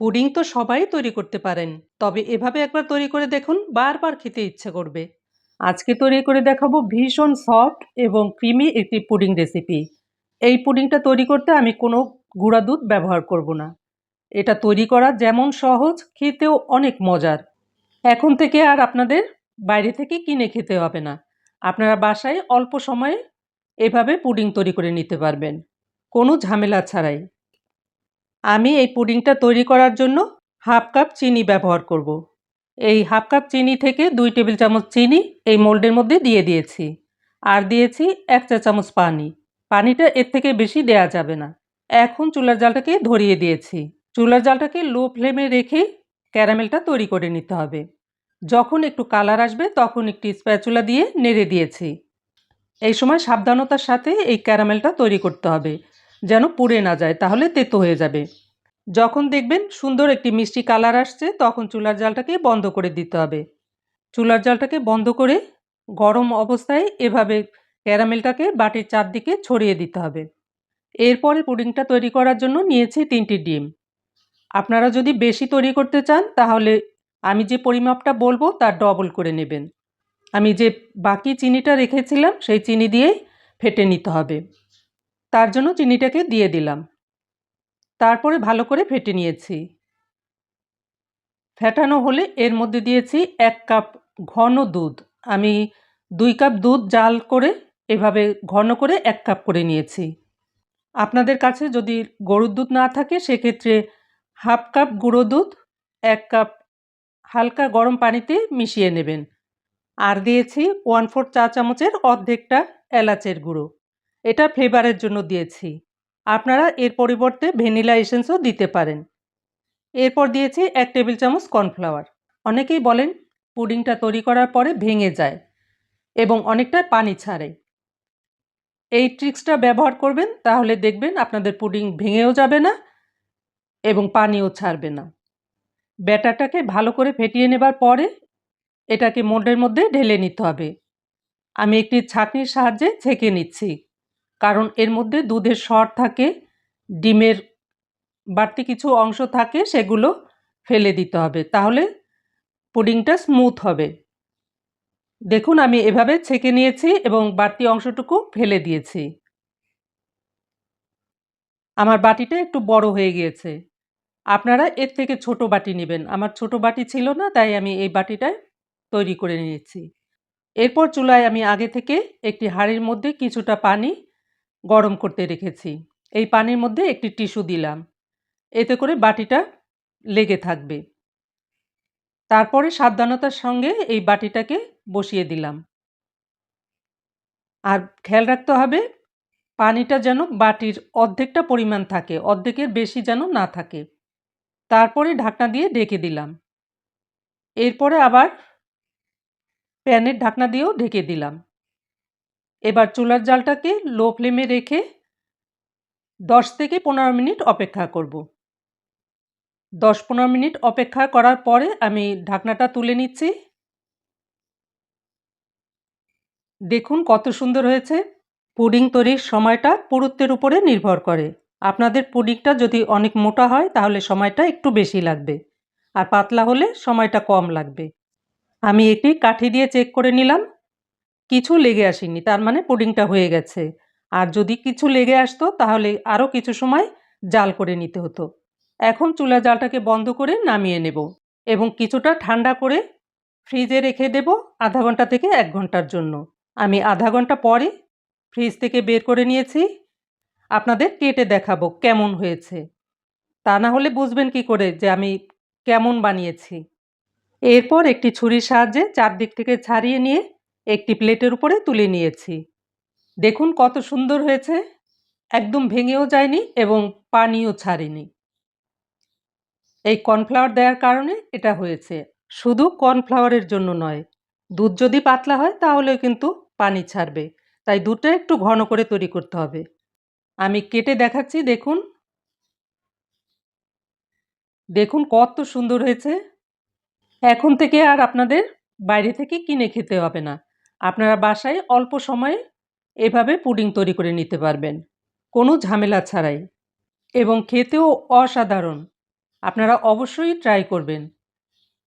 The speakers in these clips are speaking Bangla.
পুডিং তো সবাই তৈরি করতে পারেন। তবে এভাবে একবার তৈরি করে দেখুন, বারবার খেতে ইচ্ছে করবে। আজকে তৈরি করে দেখাবো ভীষণ সফট এবং ক্রিমি একটি পুডিং রেসিপি। এই পুডিংটা তৈরি করতে আমি কোনো গুঁড়া দুধ ব্যবহার করব না। এটা তৈরি করা যেমন সহজ, খেতেও অনেক মজার। এখন থেকে আর আপনাদের বাইরে থেকে কিনে খেতে হবে না। আপনারা বাসায় অল্প সময়ে এভাবে পুডিং তৈরি করে নিতে পারবেন। কোনো ঝামেলা ছাড়াই। আমি এই পুডিংটা তৈরি করার জন্য হাফ কাপ চিনি ব্যবহার করব। এই হাফ কাপ চিনি থেকে দুই টেবিল চামচ চিনি এই মোল্ডের মধ্যে দিয়ে দিয়েছি। আর দিয়েছি এক চা চামচ পানি। পানিটা এর থেকে বেশি দেয়া যাবে না। এখন চুলার জালটাকে ধরিয়ে দিয়েছি। চুলার জালটাকে লো ফ্লেমে রেখে ক্যারামেলটা তৈরি করে নিতে হবে। যখন একটু কালার আসবে তখন একটি স্প্যাচুলা দিয়ে নেড়ে দিয়েছি। এই সময় সাবধানতার সাথে এই ক্যারামেলটা তৈরি করতে হবে। যেন পুড়ে না যায়, তাহলে তেতো হয়ে যাবে। যখন দেখবেন সুন্দর একটি মিষ্টি কালার আসছে, তখন চুলার জালটাকে বন্ধ করে দিতে হবে। চুলার জালটাকে বন্ধ করে গরম অবস্থায় এভাবে ক্যারামেলটাকে বাটির চারদিকে ছড়িয়ে দিতে হবে। এরপরে পুডিংটা তৈরি করার জন্য নিয়েছি তিনটি ডিম। আপনারা যদি বেশি তৈরি করতে চান, তাহলে আমি যে পরিমাপটা বলব তার ডবল করে নেবেন। আমি যে বাকি চিনিটা রেখেছিলাম, সেই চিনি দিয়েই ফেটে নিতে হবে। তার জন্য চিনিটাকে দিয়ে দিলাম। তারপরে ভালো করে ফেটে নিয়েছি। ফেটানো হলে এর মধ্যে দিয়েছি এক কাপ ঘন দুধ। আমি দুই কাপ দুধ জাল করে এভাবে ঘন করে এক কাপ করে নিয়েছি। আপনাদের কাছে যদি গরুর দুধ না থাকে, সেক্ষেত্রে হাফ কাপ গুঁড়ো দুধ, এক কাপ হালকা গরম পানিতে মিশিয়ে নেবেন। আর দিয়েছি ওয়ান ফোর চা চামচের অর্ধেকটা এলাচের গুঁড়ো। এটা ফ্লেভারের জন্য দিয়েছি। আপনারা এর পরিবর্তে ভ্যানিলা এসেন্সও দিতে পারেন। এরপর দিয়েছি এক টেবিল চামচ কর্নফ্লাওয়ার অনেকেই বলেন পুডিংটা তৈরি করার পরে ভেঙে যায় এবং অনেকটা পানি ছাড়ে। এই ট্রিক্সটা ব্যবহার করবেন, তাহলে দেখবেন আপনাদের পুডিং ভেঙেও যাবে না এবং পানিও ছাড়বে না। ব্যাটারটাকে ভালো করে ফেটিয়ে নেবার পরে এটাকে মোল্ডের মধ্যে ঢেলে নিতে হবে। আমি একটি ছাঁকনির সাহায্যে ছেঁকে নিচ্ছি। কারণ এর মধ্যে দুধের সর থাকে, ডিমের বাড়তি কিছু অংশ থাকে, সেগুলো ফেলে দিতে হবে। তাহলে পুডিংটা স্মুথ হবে। দেখুন, আমি এভাবে ছেঁকে নিয়েছি এবং বাড়তি অংশটুকু ফেলে দিয়েছি। আমার বাটিটা একটু বড় হয়ে গিয়েছে। আপনারা এর থেকে ছোট বাটি নেবেন। আমার ছোট বাটি ছিল না, তাই আমি এই বাটিটায় তৈরি করে নিয়েছি। এরপর চুলায় আমি আগে থেকে একটি হাঁড়ির মধ্যে কিছুটা পানি গরম করতে রেখেছি। এই পানির মধ্যে একটি টিস্যু দিলাম। এতে করে বাটিটা লেগে থাকবে। তারপরে সাবধানতার সঙ্গে এই বাটিটাকে বসিয়ে দিলাম। আর খেয়াল রাখতে হবে, পানিটা যেন বাটির অর্ধেকটা পরিমাণ থাকে, অর্ধেকের বেশি যেন না থাকে। তারপরে ঢাকনা দিয়ে ঢেকে দিলাম। এরপরে আবার প্যানের ঢাকনা দিয়েও ঢেকে দিলাম। এবার চুলার জালটাকে লো ফ্লেমে রেখে দশ থেকে পনেরো মিনিট অপেক্ষা করব। দশ পনেরো মিনিট অপেক্ষা করার পরে আমি ঢাকনাটা তুলে নিচ্ছি। দেখুন কত সুন্দর হয়েছে। পুডিং তৈরির সময়টা পুরুত্বের উপরে নির্ভর করে। আপনাদের পুডিংটা যদি অনেক মোটা হয়, তাহলে সময়টা একটু বেশি লাগবে। আর পাতলা হলে সময়টা কম লাগবে। আমি একটি কাঠি দিয়ে চেক করে নিলাম। কিছু লেগে আসেনি, তার মানে পুডিংটা হয়ে গেছে। আর যদি কিছু লেগে আসতো, তাহলে আরও কিছু সময় জাল করে নিতে হতো। এখন চুলা জালটাকে বন্ধ করে নামিয়ে নেব এবং কিছুটা ঠান্ডা করে ফ্রিজে রেখে দেব আধা ঘণ্টা থেকে এক ঘণ্টার জন্য। আমি আধা ঘণ্টা পরে ফ্রিজ থেকে বের করে নিয়েছি। আপনাদের কেটে দেখাবো কেমন হয়েছে। তা না হলে বুঝবেন কি করে যে আমি কেমন বানিয়েছি। এরপর একটি ছুরির সাহায্যে চারদিক থেকে ছাড়িয়ে নিয়ে একটি প্লেটের উপরে তুলে নিয়েছি। দেখুন কত সুন্দর হয়েছে। একদম ভেঙেও যায়নি এবং পানিও ছাড়েনি। এই কর্নফ্লাওয়ার দেওয়ার কারণে এটা হয়েছে। শুধু কর্নফ্লাওয়ারের জন্য নয়, দুধ যদি পাতলা হয় তাহলেও কিন্তু পানি ছাড়বে। তাই দুধটা একটু ঘন করে তৈরি করতে হবে। আমি কেটে দেখাচ্ছি, দেখুন। দেখুন কত সুন্দর হয়েছে। এখন থেকে আর আপনাদের বাইরে থেকে কিনে খেতে হবে না। আপনারা বাসায় অল্প সময়ে এভাবে পুডিং তৈরি করে নিতে পারবেন। কোনো ঝামেলা ছাড়াই। এবং খেতেও অসাধারণ। আপনারা অবশ্যই ট্রাই করবেন।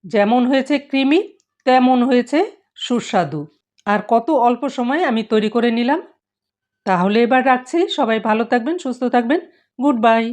যেমন হয়েছে ক্রিমি, তেমন হয়েছে সুস্বাদু। আর কত অল্প সময়ে আমি তৈরি করে নিলাম। তাহলে এবার রাখছি। সবাই ভালো থাকবেন, সুস্থ থাকবেন। Good bye!